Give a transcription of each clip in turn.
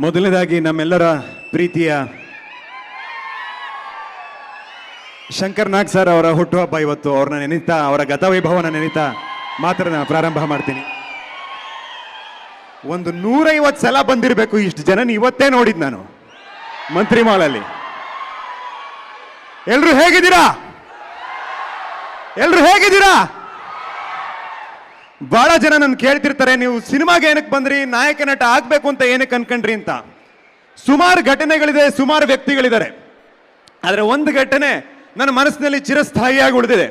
ಮೊದಲನೇದಾಗಿ ನಮ್ಮೆಲ್ಲರ ಪ್ರೀತಿಯ ಶಂಕರ್ ನಾಗ್ ಸರ್ ಅವರ ಹುಟ್ಟುಹಬ್ಬ ಇವತ್ತು. ಅವ್ರನ್ನ ನೆನೀತಾ, ಅವರ ಗತವೈಭವನ ನೆನೀತಾ ಮಾತ್ರ ಪ್ರಾರಂಭ ಮಾಡ್ತೀನಿ. ಒಂದು ನೂರೈವತ್ತು ಸಲ ಬಂದಿರಬೇಕು ಇಷ್ಟು ಜನ ಇವತ್ತೇ ನೋಡಿದ್ ನಾನು ಮಂತ್ರಿ ಮಾಲಲ್ಲಿ. ಎಲ್ರು ಹೇಗಿದ್ದೀರಾ? ಎಲ್ರು ಹೇಗಿದ್ದೀರಾ? ಬಹಳ ಜನ ನನ್ನ ಕೇಳ್ತಿರ್ತಾರೆ, ನೀವು ಸಿನಿಮಾಗೆ ಏನಕ್ಕೆ ಬಂದ್ರಿ, ನಾಯಕ ನಟ ಆಗ್ಬೇಕು ಅಂತ ಏನಕ್ಕೆ ಅನ್ಕೊಂಡ್ರಿ ಅಂತ. ಸುಮಾರು ಘಟನೆಗಳಿದೆ, ಸುಮಾರು ವ್ಯಕ್ತಿಗಳಿದ್ದಾರೆ. ಆದರೆ ಒಂದು ಘಟನೆ ನನ್ನ ಮನಸ್ಸಿನಲ್ಲಿ ಚಿರಸ್ಥಾಯಿಯಾಗಿ ಉಳಿದಿದೆ.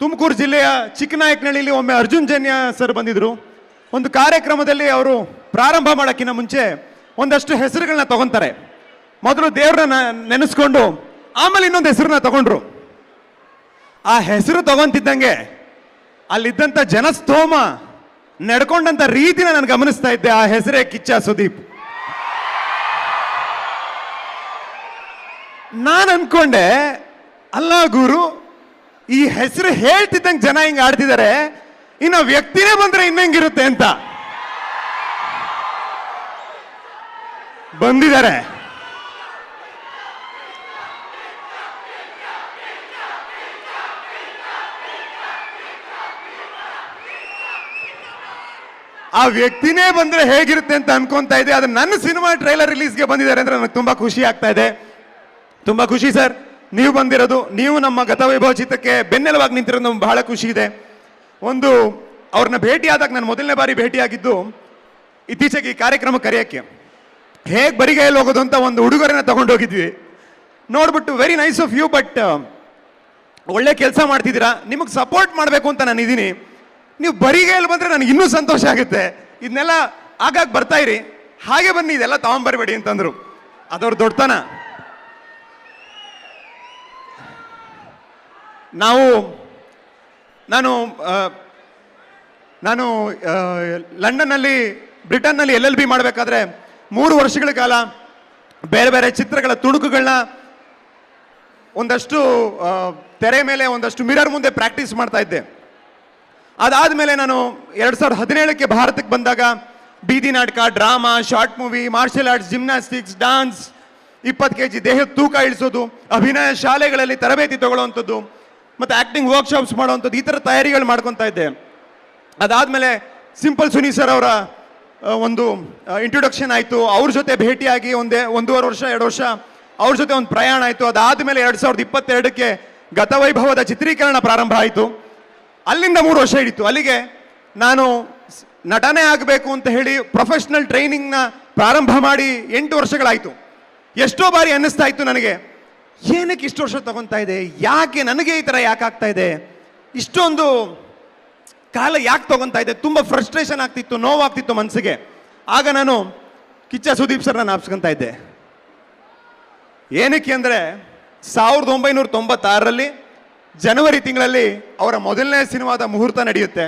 ತುಮಕೂರು ಜಿಲ್ಲೆಯ ಚಿಕ್ಕನಾಯಕನಹಳ್ಳಿಯಲ್ಲಿ ಒಮ್ಮೆ ಅರ್ಜುನ್ ಜನ್ಯ ಸರ್ ಬಂದಿದ್ರು. ಒಂದು ಕಾರ್ಯಕ್ರಮದಲ್ಲಿ ಅವರು ಪ್ರಾರಂಭ ಮಾಡೋಕ್ಕಿಂತ ಮುಂಚೆ ಒಂದಷ್ಟು ಹೆಸರುಗಳನ್ನ ತಗೊಂತಾರೆ. ಮೊದಲು ದೇವ್ರನ್ನ ನೆನೆಸ್ಕೊಂಡು, ಆಮೇಲೆ ಇನ್ನೊಂದು ಹೆಸರನ್ನ ತಗೊಂಡ್ರು. ಆ ಹೆಸರು ತಗೊಂತಿದ್ದಂಗೆ ಅಲ್ಲಿದ್ದಂಥ ಜನಸ್ತೋಮ ನಡ್ಕೊಂಡಂಥ ರೀತಿನ ನಾನು ಗಮನಿಸ್ತಾ ಇದ್ದೆ, ಆ ಹೆಸರೇ ಕಿಚ್ಚ ಸುದೀಪ್. ನಾನು ಅನ್ಕೊಂಡೆ, ಅಲ್ಲ ಗುರು, ಈ ಹೆಸರು ಹೇಳ್ತಿದ್ದಂಗೆ ಜನ ಹಿಂಗೆ ಆಡ್ತಿದ್ದಾರೆ ಇನ್ನು ವ್ಯಕ್ತಿನೇ ಬಂದರೆ ಇನ್ನಂಗಿರುತ್ತೆ ಅಂತ. ಬಂದಿದ್ದಾರೆ ಆ ವ್ಯಕ್ತಿನೇ ಬಂದ್ರೆ ಹೇಗಿರುತ್ತೆ ಅಂತ ಅನ್ಕೊಂತಾ ಇದೆ. ಅದು ನನ್ನ ಸಿನಿಮಾ ಟ್ರೈಲರ್ ರಿಲೀಸ್ಗೆ ಬಂದಿದ್ದಾರೆ ಅಂದ್ರೆ ನನಗೆ ತುಂಬಾ ಖುಷಿ ಆಗ್ತಾ ಇದೆ. ತುಂಬಾ ಖುಷಿ ಸರ್. ನೀವು ಬಂದಿರೋದು, ನೀವು ನಮ್ಮ ಗತವೈಭವ ಚಿತ್ರಕ್ಕೆ ಬೆನ್ನೆಲವಾಗಿ ನಿಂತಿರೋದು ನಮ್ಗೆ ಬಹಳ ಖುಷಿ ಇದೆ. ಒಂದು, ಅವ್ರನ್ನ ಭೇಟಿ ಆದಾಗ ನಾನು ಮೊದಲನೇ ಬಾರಿ ಭೇಟಿಯಾಗಿದ್ದು ಇತ್ತೀಚೆಗೆ ಈ ಕಾರ್ಯಕ್ರಮ ಕರೆಯೋಕ್ಕೆ. ಹೇಗೆ ಬರಿಗೈಯಲ್ಲಿ ಹೋಗೋದು ಅಂತ ಒಂದು ಉಡುಗೊರೆನ ತಗೊಂಡೋಗಿದ್ವಿ. ನೋಡ್ಬಿಟ್ಟು very nice of you but ಒಳ್ಳೆ ಕೆಲಸ ಮಾಡ್ತಿದ್ದೀರಾ? ನಿಮಗೆ ಸಪೋರ್ಟ್ ಮಾಡಬೇಕು ಅಂತ ನಾನು ಇದ್ದೀನಿ ನೀವು ಬರಿಗೈಯಲ್ಲಿ ಬಂದರೆ ನನಗೆ ಇನ್ನೂ ಸಂತೋಷ ಆಗುತ್ತೆ. ಇದನ್ನೆಲ್ಲ ಆಗಾಗ ಬರ್ತಾ ಇರಿ. ಹಾಗೆ ಬನ್ನಿ, ಇದೆಲ್ಲ ತಗೊಂಬರ್ಬೇಡಿ ಅಂತಂದ್ರು. ಅದವ್ರ ದೊಡ್ಡತನ. ನಾವು, ನಾನು ನಾನು ಲಂಡನ್ನಲ್ಲಿ, ಬ್ರಿಟನ್ನಲ್ಲಿ ಎಲ್ ಎಲ್ ಬಿ ಮಾಡಬೇಕಾದ್ರೆ ಮೂರು ವರ್ಷಗಳ ಕಾಲ ಬೇರೆ ಬೇರೆ ಚಿತ್ರಗಳ ತುಣುಕುಗಳನ್ನ ಒಂದಷ್ಟು ತೆರೆ ಮೇಲೆ ಒಂದಷ್ಟು ಮಿರರ್ ಮುಂದೆ ಪ್ರಾಕ್ಟೀಸ್ ಮಾಡ್ತಾ ಇದ್ದೆ. ಅದಾದಮೇಲೆ ನಾನು ಎರಡು ಸಾವಿರದ ಹದಿನೇಳಕ್ಕೆ ಭಾರತಕ್ಕೆ ಬಂದಾಗ ಬೀದಿ ನಾಟಕ, drama, short movie, martial arts, gymnastics, dance, ಇಪ್ಪತ್ತು ಕೆ ಜಿ ದೇಹದ ತೂಕ ಇಳಿಸೋದು, ಅಭಿನಯ ಶಾಲೆಗಳಲ್ಲಿ ತರಬೇತಿ ತಗೊಳ್ಳುವಂಥದ್ದು, ಮತ್ತು ಆ್ಯಕ್ಟಿಂಗ್ ವರ್ಕ್ಶಾಪ್ಸ್ ಮಾಡುವಂಥದ್ದು, ಈ ಥರ ತಯಾರಿಗಳು ಮಾಡ್ಕೊತಾ ಇದ್ದೆ. ಅದಾದಮೇಲೆ ಸಿಂಪಲ್ ಸುನಿ ಸರ್ ಅವರ ಒಂದು ಇಂಟ್ರೊಡಕ್ಷನ್ ಆಯಿತು. ಅವ್ರ ಜೊತೆ ಭೇಟಿಯಾಗಿ ಒಂದೇ, ಒಂದೂವರೆ ವರ್ಷ, ಎರಡು ವರ್ಷ ಅವ್ರ ಜೊತೆ ಒಂದು ಪ್ರಯಾಣ ಆಯಿತು. ಅದಾದಮೇಲೆ ಎರಡು ಸಾವಿರದ ಇಪ್ಪತ್ತೆರಡಕ್ಕೆ ಗತವೈಭವದ ಚಿತ್ರೀಕರಣ ಪ್ರಾರಂಭ ಆಯಿತು. ಅಲ್ಲಿಂದ ಮೂರು ವರ್ಷ ಹಿಡಿತು. ಅಲ್ಲಿಗೆ ನಾನು ನಟನೆ ಆಗಬೇಕು ಅಂತ ಹೇಳಿ ಪ್ರೊಫೆಷ್ನಲ್ ಟ್ರೈನಿಂಗ್ನ ಪ್ರಾರಂಭ ಮಾಡಿ ಎಂಟು ವರ್ಷಗಳಾಯಿತು. ಎಷ್ಟೋ ಬಾರಿ ಅನ್ನಿಸ್ತಾ ಇತ್ತು ನನಗೆ, ಏನಕ್ಕೆ ಇಷ್ಟು ವರ್ಷ ತಗೊತಾ ಇದೆ? ಯಾಕೆ ನನಗೆ ಈ ಥರ ಯಾಕೆ ಆಗ್ತಾ ಇದೆ? ಇಷ್ಟೊಂದು ಕಾಲ ಯಾಕೆ ತಗೊತಾ ಇದೆ? ತುಂಬ ಫ್ರಸ್ಟ್ರೇಷನ್ ಆಗ್ತಿತ್ತು, ನೋವಾಗ್ತಿತ್ತು ಮನಸ್ಸಿಗೆ. ಆಗ ನಾನು ಕಿಚ್ಚ ಸುದೀಪ್ ಸರ್ನ ನಾಪ್ಸ್ಕೊಂತ ಇದ್ದೆ. ಏನಕ್ಕೆ ಅಂದರೆ ಸಾವಿರದ ಒಂಬೈನೂರ ತೊಂಬತ್ತಾರರಲ್ಲಿ ಜನವರಿ ತಿಂಗಳಲ್ಲಿ ಅವರ ಮೊದಲನೇ ಸಿನಿಮಾದ ಮುಹೂರ್ತ ನಡೆಯುತ್ತೆ.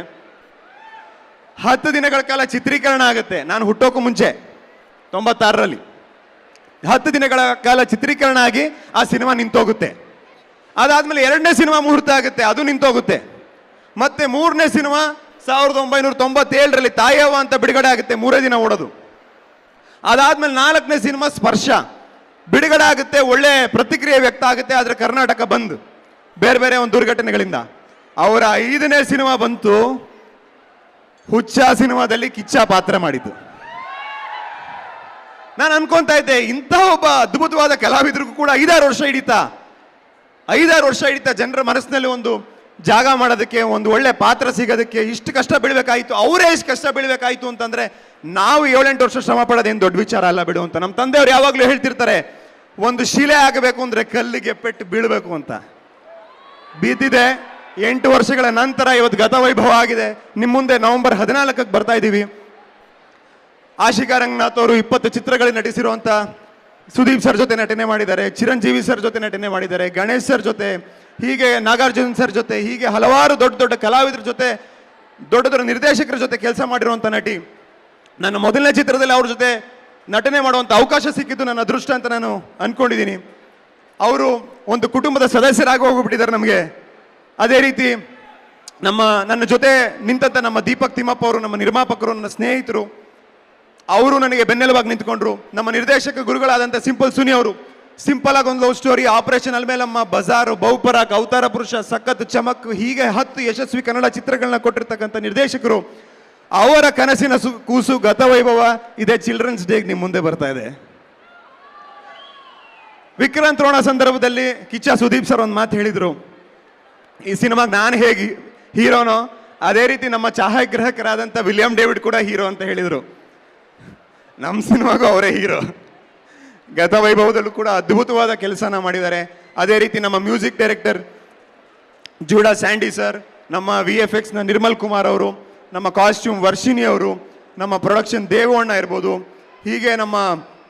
ಹತ್ತು ದಿನಗಳ ಕಾಲ ಚಿತ್ರೀಕರಣ ಆಗುತ್ತೆ. ನಾನು ಹುಟ್ಟೋಕ್ಕೂ ಮುಂಚೆ, ತೊಂಬತ್ತಾರರಲ್ಲಿ. ಹತ್ತು ದಿನಗಳ ಕಾಲ ಚಿತ್ರೀಕರಣ ಆಗಿ ಆ ಸಿನಿಮಾ ನಿಂತೋಗುತ್ತೆ. ಅದಾದಮೇಲೆ ಎರಡನೇ ಸಿನಿಮಾ ಮುಹೂರ್ತ ಆಗುತ್ತೆ, ಅದು ನಿಂತೋಗುತ್ತೆ. ಮತ್ತೆ ಮೂರನೇ ಸಿನಿಮಾ ಸಾವಿರದ ಒಂಬೈನೂರ ತೊಂಬತ್ತೇಳರಲ್ಲಿ ತಾಯವ್ವ ಅಂತ ಬಿಡುಗಡೆ ಆಗುತ್ತೆ, ಮೂರೇ ದಿನ ಓಡೋದು. ಅದಾದಮೇಲೆ ನಾಲ್ಕನೇ ಸಿನಿಮಾ ಸ್ಪರ್ಶ. ಬಿಡುಗಡೆ ಆಗುತ್ತೆ, ಒಳ್ಳೆ ಪ್ರತಿಕ್ರಿಯೆ ವ್ಯಕ್ತ ಆಗುತ್ತೆ, ಆದರೆ ಕರ್ನಾಟಕ ಬಂದ್. ಬೇರೆ ಬೇರೆ ಒಂದು ದುರ್ಘಟನೆಗಳಿಂದ. ಅವರ ಐದನೇ ಸಿನಿಮಾ ಬಂತು. ಹುಚ್ಚ ಸಿನಿಮಾದಲ್ಲಿ ಕಿಚ್ಚ ಪಾತ್ರ ಮಾಡಿದ್ದು. ನಾನು ಅನ್ಕೊಂತಾ ಇದ್ದೆ, ಇಂಥ ಒಬ್ಬ ಅದ್ಭುತವಾದ ಕಲಾವಿದರಿಗೂ ಕೂಡ ಐದಾರು ವರ್ಷ ಹಿಡಿತಾ. ಐದಾರು ವರ್ಷ ಹಿಡಿತಾ ಜನರ ಮನಸ್ಸಿನಲ್ಲಿ ಒಂದು ಜಾಗ ಮಾಡೋದಕ್ಕೆ, ಒಂದು ಒಳ್ಳೆ ಪಾತ್ರ ಸಿಗೋದಕ್ಕೆ ಇಷ್ಟು ಕಷ್ಟ ಬೀಳ್ಬೇಕಾಯ್ತು, ಅವರೇ ಇಷ್ಟು ಕಷ್ಟ ಬೀಳ್ಬೇಕಾಯ್ತು ಅಂತಂದ್ರೆ ನಾವು ಏಳೆಂಟು ವರ್ಷ ಶ್ರಮ ಪಡೋದೇನು ದೊಡ್ಡ ವಿಚಾರ ಅಲ್ಲ ಬಿಡು ಅಂತ. ನಮ್ಮ ತಂದೆಯವರು ಯಾವಾಗಲೂ ಹೇಳ್ತಿರ್ತಾರೆ, ಒಂದು ಶಿಲೆ ಆಗಬೇಕು ಅಂದ್ರೆ ಕಲ್ಲಿಗೆ ಪೆಟ್ಟು ಬೀಳಬೇಕು ಅಂತ. ಬಿದ್ದಿದೆ. ಎಂಟು ವರ್ಷಗಳ ನಂತರ ಇವತ್ತು ಗತವೈಭವ ಆಗಿದೆ. ನಿಮ್ಮ ಮುಂದೆ ನವೆಂಬರ್ ಹದಿನಾಲ್ಕಕ್ಕೆ ಬರ್ತಾ ಇದ್ದೀವಿ ಆಶಿಕಾ ರಂಗನಾಥ್ ಅವರು ಇಪ್ಪತ್ತು ಚಿತ್ರಗಳಲ್ಲಿ ನಟಿಸಿರುವಂಥ ಸುದೀಪ್ ಸರ್ ಜೊತೆ ನಟನೆ ಮಾಡಿದ್ದಾರೆ, ಚಿರಂಜೀವಿ ಸರ್ ಜೊತೆ ನಟನೆ ಮಾಡಿದ್ದಾರೆ, ಗಣೇಶ್ ಸರ್ ಜೊತೆ, ಹೀಗೆ ನಾಗಾರ್ಜುನ್ ಸರ್ ಜೊತೆ, ಹೀಗೆ ಹಲವಾರು ದೊಡ್ಡ ದೊಡ್ಡ ಕಲಾವಿದರ ಜೊತೆ, ದೊಡ್ಡ ದೊಡ್ಡ ನಿರ್ದೇಶಕರ ಜೊತೆ ಕೆಲಸ ಮಾಡಿರುವಂಥ ನಟಿ. ನನ್ನ ಮೊದಲನೇ ಚಿತ್ರದಲ್ಲಿ ಅವ್ರ ಜೊತೆ ನಟನೆ ಮಾಡುವಂಥ ಅವಕಾಶ ಸಿಕ್ಕಿದ್ದು ನನ್ನ ಅದೃಷ್ಟ ಅಂತ ನಾನು ಅನ್ಕೊಂಡಿದ್ದೀನಿ. ಅವರು ಒಂದು ಕುಟುಂಬದ ಸದಸ್ಯರಾಗಿ ಹೋಗ್ಬಿಟ್ಟಿದ್ದಾರೆ ನಮಗೆ. ಅದೇ ರೀತಿ ನಮ್ಮ, ನನ್ನ ಜೊತೆ ನಿಂತಂತ ನಮ್ಮ ದೀಪಕ್ ತಿಮ್ಮಪ್ಪ ಅವರು, ನಮ್ಮ ನಿರ್ಮಾಪಕರು, ನನ್ನ ಸ್ನೇಹಿತರು, ಅವರು ನನಗೆ ಬೆನ್ನೆಲುಬಾಗಿ ನಿಂತ್ಕೊಂಡ್ರು. ನಮ್ಮ ನಿರ್ದೇಶಕ ಗುರುಗಳಾದಂಥ ಸಿಂಪಲ್ ಸುನಿ ಅವರು, ಸಿಂಪಲ್ ಆಗಿ ಒಂದು love story, operation Alamelamma, Bazaar ಬೌಪರ Avatara Purusha, ಸಖತ್ ಚಮಕ್, ಹೀಗೆ ಹತ್ತು ಯಶಸ್ವಿ ಕನ್ನಡ ಚಿತ್ರಗಳನ್ನ ಕೊಟ್ಟಿರ್ತಕ್ಕಂಥ ನಿರ್ದೇಶಕರು. ಅವರ ಕನಸಿನ ಸು, ಕೂಸು ಗತವೈಭವ ಇದೇ ಚಿಲ್ಡ್ರನ್ಸ್ ಡೇಗೆ ನಿಮ್ಮ ಮುಂದೆ ಬರ್ತಾ ಇದೆ. ವಿಕ್ರಾಂತ್ ರೋಣ ಸಂದರ್ಭದಲ್ಲಿ ಕಿಚ್ಚ ಸುದೀಪ್ ಸರ್ ಒಂದು ಮಾತು ಹೇಳಿದರು. ಈ ಸಿನಿಮಾಗೆ ನಾನು ಹೇಗೆ, ಹೀರೋನೋ, ಅದೇ ರೀತಿ ನಮ್ಮ ಛಾಯಾಗ್ರಾಹಕರಾದಂಥ ವಿಲಿಯಂ ಡೇವಿಡ್ ಕೂಡ ಹೀರೋ ಅಂತ ಹೇಳಿದರು. ನಮ್ಮ ಸಿನಿಮಾಗೂ ಅವರೇ ಹೀರೋ. ಗತ ವೈಭವದಲ್ಲೂ ಕೂಡ ಅದ್ಭುತವಾದ ಕೆಲಸನ ಮಾಡಿದ್ದಾರೆ. ಅದೇ ರೀತಿ ನಮ್ಮ music director Judah Sandy sir, ನಮ್ಮ ವಿ ಎಫ್ ಎಕ್ಸ್ನ ನಿರ್ಮಲ್ ಕುಮಾರ್ ಅವರು, ನಮ್ಮ ಕಾಸ್ಟ್ಯೂಮ್ ವರ್ಷಿಣಿ ಅವರು, ನಮ್ಮ ಪ್ರೊಡಕ್ಷನ್ ದೇವಣ್ಣ ಇರ್ಬೋದು, ಹೀಗೆ ನಮ್ಮ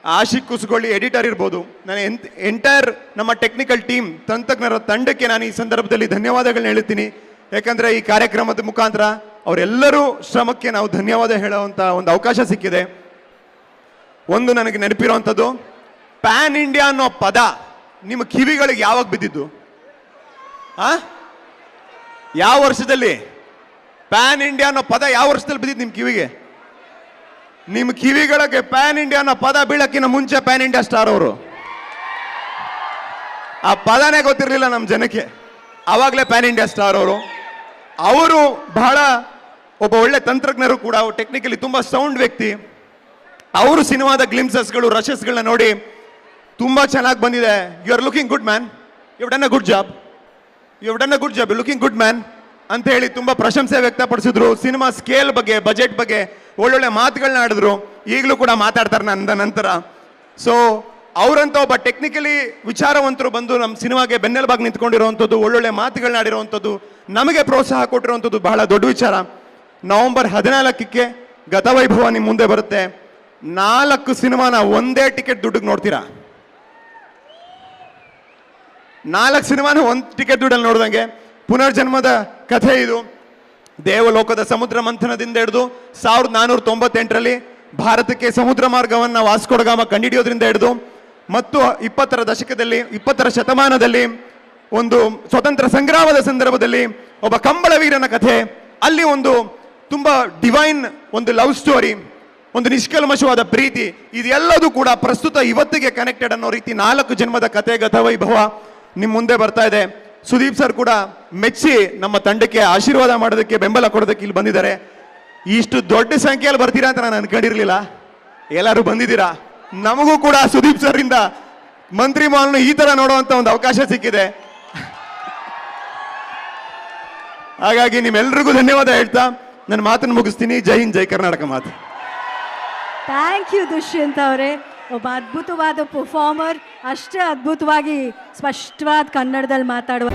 ಆಶಿಕ್ ಕುಸುಗೊಳ್ಳಿ ಎಡಿಟರ್ ಇರ್ಬೋದು. ನಾನು ಎಂತ್, ಎಂಟೈರ್ ನಮ್ಮ ಟೆಕ್ನಿಕಲ್ ಟೀಮ್ ತಂತ್ರಜ್ಞರ ತಂಡಕ್ಕೆ ನಾನು ಈ ಸಂದರ್ಭದಲ್ಲಿ ಧನ್ಯವಾದಗಳನ್ನ ಹೇಳ್ತೀನಿ ಯಾಕಂದರೆ ಈ ಕಾರ್ಯಕ್ರಮದ ಮುಖಾಂತರ ಅವರೆಲ್ಲರೂ ಶ್ರಮಕ್ಕೆ ನಾವು ಧನ್ಯವಾದ ಹೇಳುವಂಥ ಒಂದು ಅವಕಾಶ ಸಿಕ್ಕಿದೆ. ಒಂದು ನನಗೆ ನೆನಪಿರುವಂಥದ್ದು, ಪ್ಯಾನ್ ಇಂಡಿಯಾ ಅನ್ನೋ ಪದ ನಿಮ್ಮ ಕಿವಿಗಳಿಗೆ ಯಾವಾಗ ಬಿದ್ದಿದ್ದು? ಆ? ಯಾವ ವರ್ಷದಲ್ಲಿ? ಪ್ಯಾನ್ ಇಂಡಿಯಾ ಅನ್ನೋ ಪದ ಯಾವ ವರ್ಷದಲ್ಲಿ ಬಿದ್ದಿದ್ದು ನಿಮ್ಮ ಕಿವಿಗೆ? ನಿಮ್ಮ ಕಿವಿಗಳಿಗೆ ಪ್ಯಾನ್ ಇಂಡಿಯಾ ಅನ್ನೋ ಪದ ಬೀಳಕ್ಕಿಂತ ಮುಂಚೆ ಪ್ಯಾನ್ ಇಂಡಿಯಾ ಸ್ಟಾರ್ ಅವರು. ಆ ಪದನೇ ಗೊತ್ತಿರಲಿಲ್ಲ ನಮ್ಮ ಜನಕ್ಕೆ. ಆವಾಗಲೇ ಪ್ಯಾನ್ ಇಂಡಿಯಾ ಸ್ಟಾರ್ ಅವರು. ಅವರು ಬಹಳ ಒಬ್ಬ ಒಳ್ಳೆ ತಂತ್ರಜ್ಞರು ಕೂಡ ಟೆಕ್ನಿಕಲಿ ತುಂಬ ಸೌಂಡ್ ವ್ಯಕ್ತಿ. ಅವರು ಸಿನಿಮಾದ ಗ್ಲಿಮ್ಸಸ್ಗಳು ರಶಸ್ಗಳನ್ನ ನೋಡಿ ತುಂಬ ಚೆನ್ನಾಗಿ ಬಂದಿದೆ. You are looking good man you done a good job you done a good job you looking good man ಅಂತ ಹೇಳಿ ತುಂಬ ಪ್ರಶಂಸೆ ವ್ಯಕ್ತಪಡಿಸಿದ್ರು. ಸಿನಿಮಾ ಸ್ಕೇಲ್ ಬಗ್ಗೆ ಬಜೆಟ್ ಬಗ್ಗೆ ಒಳ್ಳೊಳ್ಳೆ ಮಾತುಗಳನ್ನ ಆಡಿದ್ರು. ಈಗಲೂ ಕೂಡ ಮಾತಾಡ್ತಾರೆ ನನ್ನ ನಂತರ. ಸೊ ಅವರಂತ ಒಬ್ಬ ಟೆಕ್ನಿಕಲಿ ವಿಚಾರವಂತರು ಬಂದು ನಮ್ಮ ಸಿನಿಮಾಗೆ ಬೆನ್ನೆಲುಬಾಗಿ ನಿಂತ್ಕೊಂಡಿರುವಂಥದ್ದು, ಒಳ್ಳೊಳ್ಳೆ ಮಾತುಗಳನ್ನ ಆಡಿರುವಂಥದ್ದು, ನಮಗೆ ಪ್ರೋತ್ಸಾಹ ಕೊಟ್ಟಿರುವಂಥದ್ದು ಬಹಳ ದೊಡ್ಡ ವಿಚಾರ. ನವೆಂಬರ್ ಹದಿನಾಲ್ಕಕ್ಕೆ ಗತವೈಭವ ನಿಮ್ಮ ಮುಂದೆ ಬರುತ್ತೆ. ನಾಲ್ಕು ಸಿನಿಮಾನ ಒಂದೇ ಟಿಕೆಟ್ ದುಡ್ಡಿಗೆ ನೋಡ್ತೀರಾ? ನಾಲ್ಕು ಸಿನಿಮಾನ ಒಂದು ಟಿಕೆಟ್ ದುಡ್ಡಲ್ಲಿ ನೋಡ್ದಂಗೆ ಪುನರ್ಜನ್ಮದ ಕಥೆ ಇದು. ದೇವಲೋಕದ ಸಮುದ್ರ ಮಂಥನದಿಂದ ಹಿಡಿದು ಸಾವಿರದ ನಾನ್ನೂರ ತೊಂಬತ್ತೆಂಟರಲ್ಲಿ ಭಾರತಕ್ಕೆ ಸಮುದ್ರ ಮಾರ್ಗವನ್ನು ವಾಸ್ಕೋಡಗಾಮ ಕಂಡಿಡಿಯೋದ್ರಿಂದ ಹಿಡಿದು ಮತ್ತು ಇಪ್ಪತ್ತರ ದಶಕದಲ್ಲಿ, ಇಪ್ಪತ್ತರ ಶತಮಾನದಲ್ಲಿ ಒಂದು ಸ್ವತಂತ್ರ ಸಂಗ್ರಾಮದ ಸಂದರ್ಭದಲ್ಲಿ ಒಬ್ಬ ಕಂಬಳ ವೀರನ ಕಥೆ. ಅಲ್ಲಿ ಒಂದು ತುಂಬ ಡಿವೈನ್ ಒಂದು ಲವ್ ಸ್ಟೋರಿ ಒಂದು ನಿಷ್ಕಲ್ಮಶವಾದ ಪ್ರೀತಿ, ಇದೆಲ್ಲದೂ ಕೂಡ ಪ್ರಸ್ತುತ ಇವತ್ತಿಗೆ ಕನೆಕ್ಟೆಡ್ ಅನ್ನೋ ರೀತಿ ನಾಲ್ಕು ಜನ್ಮದ ಕಥೆ ಗತವೈಭವ ನಿಮ್ಮ ಮುಂದೆ ಬರ್ತಾ ಇದೆ. ಸುದೀಪ್ ಸರ್ ಕೂಡ ಮೆಚ್ಚಿ ನಮ್ಮ ತಂಡಕ್ಕೆ ಆಶೀರ್ವಾದ ಮಾಡೋದಕ್ಕೆ ಬೆಂಬಲ ಕೊಡೋದಕ್ಕೆ ಇಲ್ಲಿ ಬಂದಿದ್ದಾರೆ. ಇಷ್ಟು ದೊಡ್ಡ ಸಂಖ್ಯೆಯಲ್ಲಿ ಬರ್ತೀರಾ ಅಂತ ನಾನು ಅನ್ಕೊಂಡಿರ್ಲಿಲ್ಲ. ಎಲ್ಲರೂ ಬಂದಿದ್ದೀರಾ? ನಮಗೂ ಕೂಡ ಸುದೀಪ್ ಸರ್ ಇಂದ ಮಂತ್ರಿ ಮಾಲ್ನ ಈ ತರ ನೋಡುವಂತ ಒಂದು ಅವಕಾಶ ಸಿಕ್ಕಿದೆ. ಹಾಗಾಗಿ ನಿಮ್ಮೆಲ್ರಿಗೂ ಧನ್ಯವಾದ ಹೇಳ್ತಾ ನನ್ನ ಮಾತನ್ನು ಮುಗಿಸ್ತೀನಿ. ಜೈ ಹಿಂದ್, ಜೈ ಕರ್ನಾಟಕ ಮಾತು. ಥ್ಯಾಂಕ್ ಯು ದುಷ್ಯಂತ್ ಅವರೇ. ಒಬ್ಬ ಅದ್ಭುತವಾದ ಪರ್ಫಾರ್ಮರ್ ಅಷ್ಟೇ ಅದ್ಭುತವಾಗಿ ಸ್ಪಷ್ಟವಾದ ಕನ್ನಡದಲ್ಲಿ ಮಾತಾಡುವ